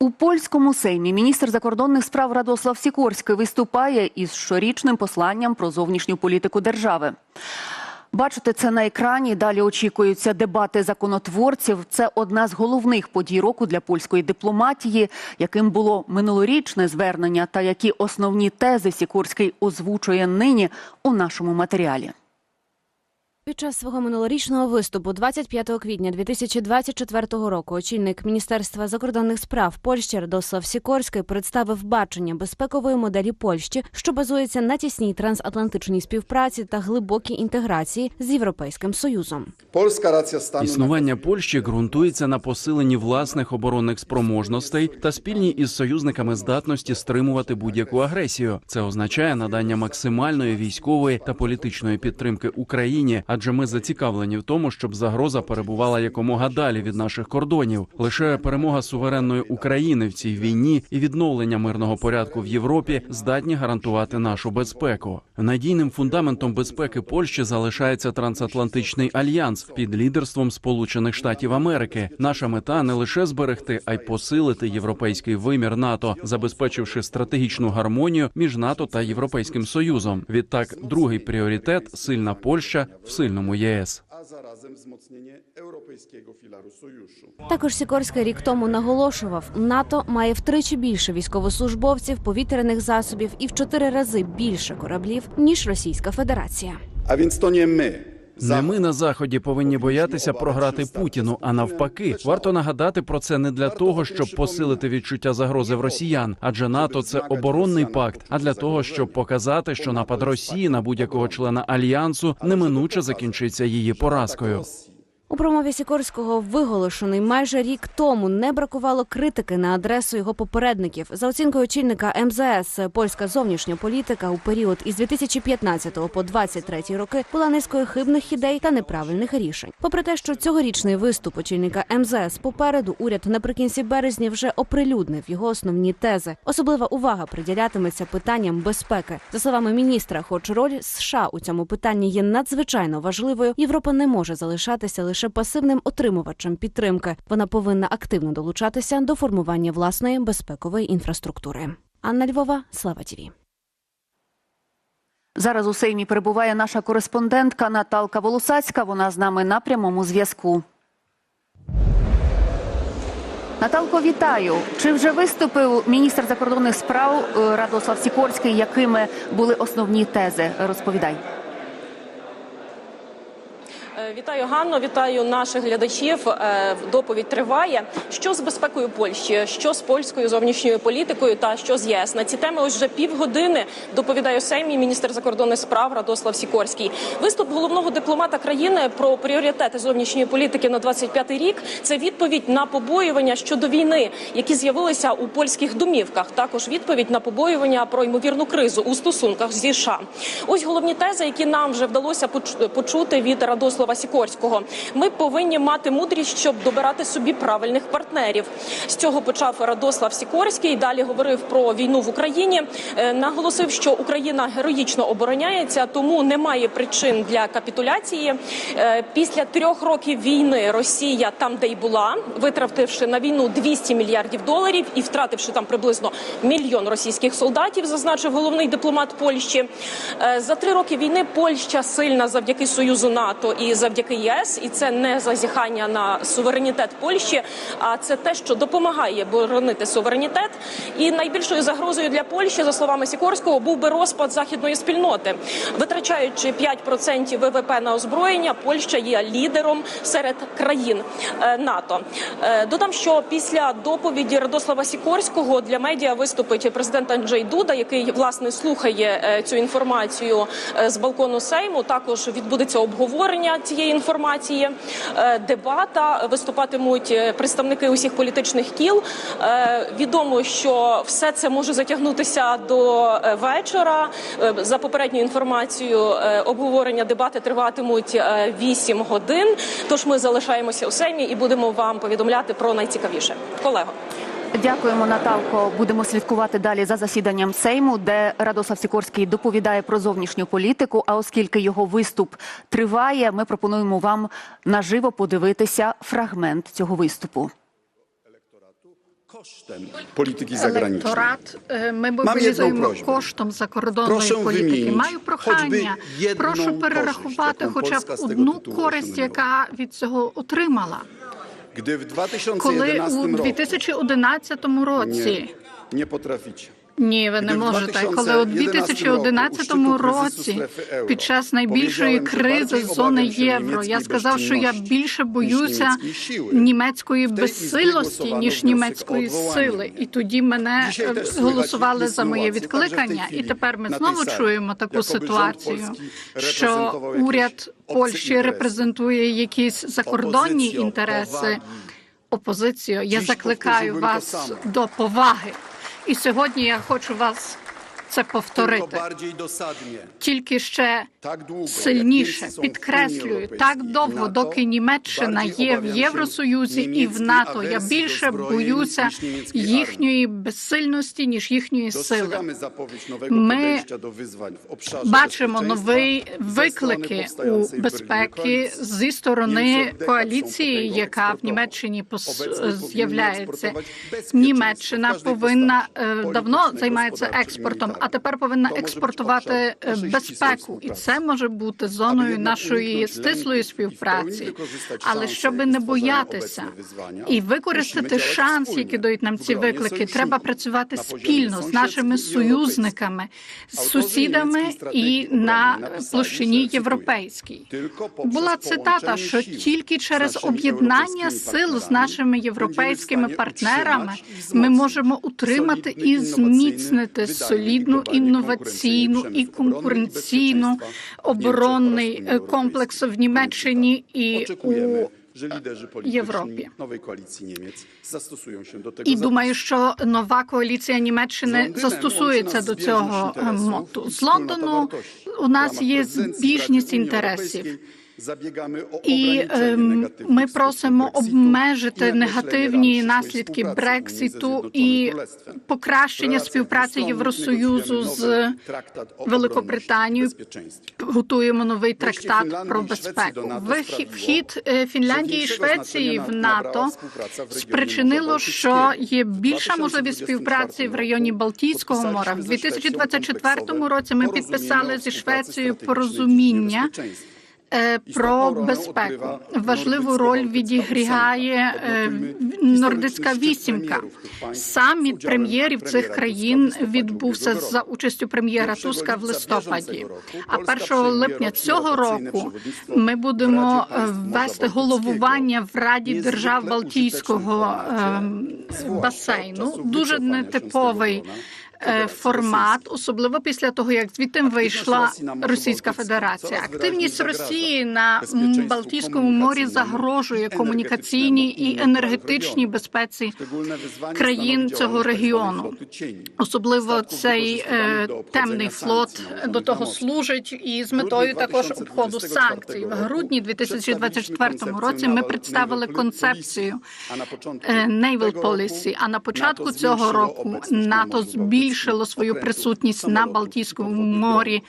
У польському сеймі міністр закордонних справ Радослав Сікорський виступає із щорічним посланням про зовнішню політику держави. Бачите це на екрані. Далі очікуються дебати законотворців. Це одна з головних подій року для польської дипломатії, яким було минулорічне звернення, та які основні тези Сікорський озвучує нині у нашому матеріалі. Під час свого минулорічного виступу, 25 квітня 2024 року, очільник Міністерства закордонних справ Польщі Радослав Сікорський представив бачення безпекової моделі Польщі, що базується на тісній трансатлантичній співпраці та глибокій інтеграції з Європейським Союзом. Polska racja stanu Існування Польщі ґрунтується на посиленні власних оборонних спроможностей та спільній із союзниками здатності стримувати будь-яку агресію. Це означає надання максимальної військової та політичної підтримки Україні, адже ми зацікавлені в тому, щоб загроза перебувала якомога далі від наших кордонів. Лише перемога суверенної України в цій війні і відновлення мирного порядку в Європі здатні гарантувати нашу безпеку. Надійним фундаментом безпеки Польщі залишається трансатлантичний альянс під лідерством Сполучених Штатів Америки. Наша мета не лише зберегти, а й посилити європейський вимір НАТО, забезпечивши стратегічну гармонію між НАТО та Європейським Союзом. Відтак, другий пріоритет сильна Польща в сильному ЄС. Також Сікорський рік тому наголошував, НАТО має втричі більше військовослужбовців, повітряних засобів і в чотири рази більше кораблів ніж Російська Федерація. А він то не my. Не ми на заході повинні боятися програти Путіну. А навпаки, варто нагадати про це не для того, щоб посилити відчуття загрози в росіян, адже НАТО це оборонний пакт, а для того, щоб показати, що напад Росії на будь-якого члена альянсу неминуче закінчиться її поразкою. У промові Сікорського, виголошений майже рік тому, не бракувало критики на адресу його попередників. За оцінкою очільника МЗС, польська зовнішня політика у період із 2015 по 2023 роки була низкою хибних ідей та неправильних рішень. Попри те, що цьогорічний виступ очільника МЗС попереду, уряд наприкінці березня вже оприлюднив його основні тези. Особлива увага приділятиметься питанням безпеки. За словами міністра, хоч роль США у цьому питанні є надзвичайно важливою, Європа не може залишатися лише пасивним отримувачем підтримки. Вона повинна активно долучатися до формування власної безпекової інфраструктури. Анна Львова, Слава Тіві. Зараз у Сеймі перебуває наша кореспондентка Наталка Волосацька. Вона з нами на прямому зв'язку. Наталко, вітаю. Чи вже виступив міністр закордонних справ е, Радослав Сікорський? Якими були основні тези? Розповідай. Е, Вітаю Ганно, вітаю наших глядачів. Е, Доповідь триває. Що з безпекою Польщі, що з польською зовнішньою політикою та що з ЄС на ці теми ось вже півгодини доповідає Сеймі міністр закордонних справ Радослав Сікорський. Виступ головного дипломата країни про пріоритети зовнішньої політики на 25-й рік. Це відповідь на побоювання щодо війни, які з'явилися у польських домівках. Також відповідь на побоювання про ймовірну кризу у стосунках зі США. Ось головні тези, які нам вже вдалося поч- почути від Радослава Сікорського. Ми повинні мати мудрість, щоб добирати собі правильних партнерів. З цього почав Радослав Сікорський. Далі говорив про війну в Україні. Е, Наголосив, що Україна героїчно обороняється, тому немає причин для капітуляції. Е, Після трьох років війни Росія там, де й була, витративши на війну 200 мільярдів доларів і втративши там приблизно мільйон російських солдатів, зазначив головний дипломат Польщі. Е, За три роки війни Польща сильна завдяки союзу НАТО і завдяки ЄС, і це не зазіхання на суверенітет Польщі, а це те, що допомагає боронити суверенітет. І найбільшою загрозою для Польщі, за словами Сікорського, був би розпад західної спільноти, витрачаючи 5% ВВП на озброєння. Польща є лідером серед країн е, НАТО. Е, Додам, що після доповіді Радослава Сікорського для медіа виступить президент Анджей Дуда, який власне слухає е, цю інформацію з балкону Сейму. Також відбудеться обговорення цієї інформації, е, дебата. Виступатимуть е, представники усіх політичних кіл. Е, Відомо, що все це може затягнутися до вечора. За попередньою інформацією, обговорення дебати триватимуть е, 8 годин. Тож ми залишаємося у Сеймі і будемо вам повідомляти про найцікавіше. Колего. Дякуємо, Наталко. Будемо слідкувати далі за засіданням Сейму, де Радослав Сікорський доповідає про зовнішню політику. А оскільки його виступ триває, ми пропонуємо вам наживо подивитися фрагмент цього виступу. polityki zagranicznej. Електорат е, ми мобілізуємо коштом закордонної політики. Маю прохання, прошу перерахувати хоча б одну користь, яка від цього отримала. Коли 2011 у roku 2011 році nie potraficie Ні, ви не можете. Коли у 2011 2011 році, році, під час найбільшої кризи зони євро, я сказав, що я більше боюся німецької безсилості, ніж німецької сили. І тоді мене е, голосували за моє відкликання. І тепер ми знову чуємо таку ситуацію, що уряд Польщі репрезентує якісь закордонні інтереси. Опозицію, я закликаю вас до поваги. І сьогодні я хочу вас це повторити. Тільки ще сильніше підкреслюю, так довго, доки Німеччина є в Євросоюзі і в НАТО. Я більше боюся їхньої безсильності ніж їхньої сили. Ми Бачимо нові виклики у безпеки зі сторони коаліції, яка в Німеччині з'являється. Німеччина повинна е, давно займається експортом, а тепер повинна експортувати е, безпеку, і це може бути зоною нашої стислої співпраці. Але щоб не боятися і використати шанс, які дають нам ці виклики, треба працювати спільно з нашими союзниками, з сусідами і на площині європейській. Була цитата, що тільки через об'єднання сил з нашими європейськими партнерами ми можемо утримати і зміцнити солідну, globalny, інноваційну і конкуренційну оборонний е, комплекс в Німеччині і у Європі. І думаю, що нова коаліція Німеччини застосується до цього е, моту. З Лондону у нас є збіжність інтересів. І ем, ми просимо обмежити негативні наслідки Брекситу і покращення співпраці Євросоюзу з Великобританією. Готуємо новий трактат про безпеку. Вхід е, Фінляндії і Швеції в НАТО спричинило, що є більша можливість співпраці в районі Балтійського моря. В Підписали 2024 році ми підписали зі Швецією порозуміння Про безпеку важливу роль відіграє е, нордицька вісімка. Саміт прем'єрів цих країн відбувся за участю прем'єра Туска в листопаді. А 1 липня цього року ми будемо е, вести головування в Раді держав Балтійського е, басейну. Дуже нетиповий е, формат, особливо після того, як звідти вийшла Російська Федерація. Активність Росії на Балтійському морі загрожує комунікаційній і енергетичній безпеці країн цього регіону. Особливо цей е, темний флот до того служить, і з метою також обходу санкцій. В грудні 2024 році ми представили концепцію е, Naval Policy, А на початку цього року НАТО збільшило свою присутність на Балтійському морі.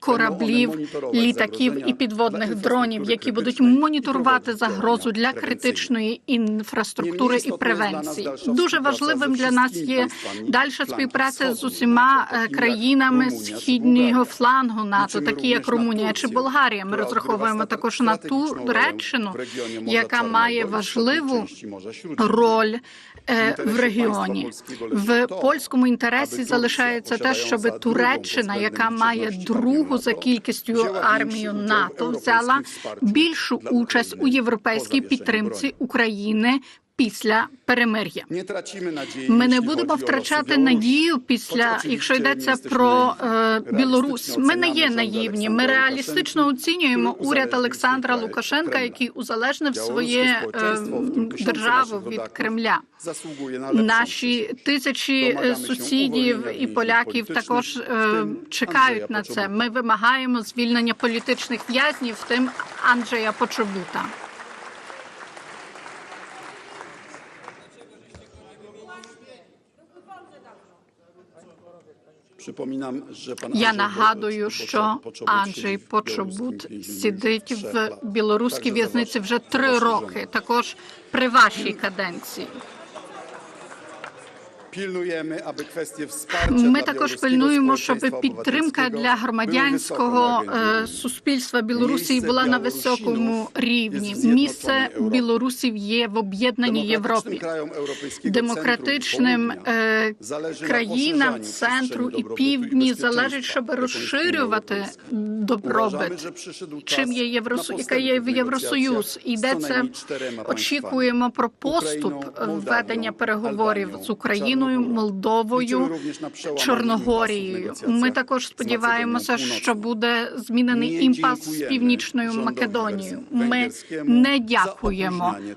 Кораблів, літаків і підводних дронів, які будуть моніторувати загрозу для критичної інфраструктури і превенції. Дуже важливим для нас є дальша співпраця з усіма е, країнами східнього флангу НАТО, такі як Румунія чи Болгарія. Ми розраховуємо також на Туреччину, яка має важливу роль е, в регіоні. В польському інтересі залишається те, щоб Туреччина, яка має другу за кількістю армію НАТО, взяла більшу участь у європейській підтримці України після перемир'я. Ми не будемо втрачати надію після, якщо йдеться про е, Білорусь. Ми не є наївні. Ми реалістично оцінюємо уряд Олександра Лукашенка, який узалежнив своє е, державу від Кремля. Наші тисячі е, сусідів і поляків також е, чекають на це. Ми вимагаємо звільнення політичних в'язнів, тим Анджея Почобута. Я нагадую, що Анджей Почобут сидить в білоруській в'язниці вже три роки, також при вашій каденції. Ми також пильнуємо, щоб підтримка для громадянського е, суспільства Білорусі була на високому рівні. Місце білорусів є в об'єднаній Європі. Демократичним е, країнам центру і півдні залежить, щоб розширювати. Добробит. Чим є postępy яка є в Євросоюз, negocjacjach і z де co це najmniej czterema państwami. очікуємо про поступ введення переговорів з Албанією, Україною. Молдовою, Чорногорією. Ми також сподіваємося, що буде змінений імпас з північною Македонією. Ми не дякуємо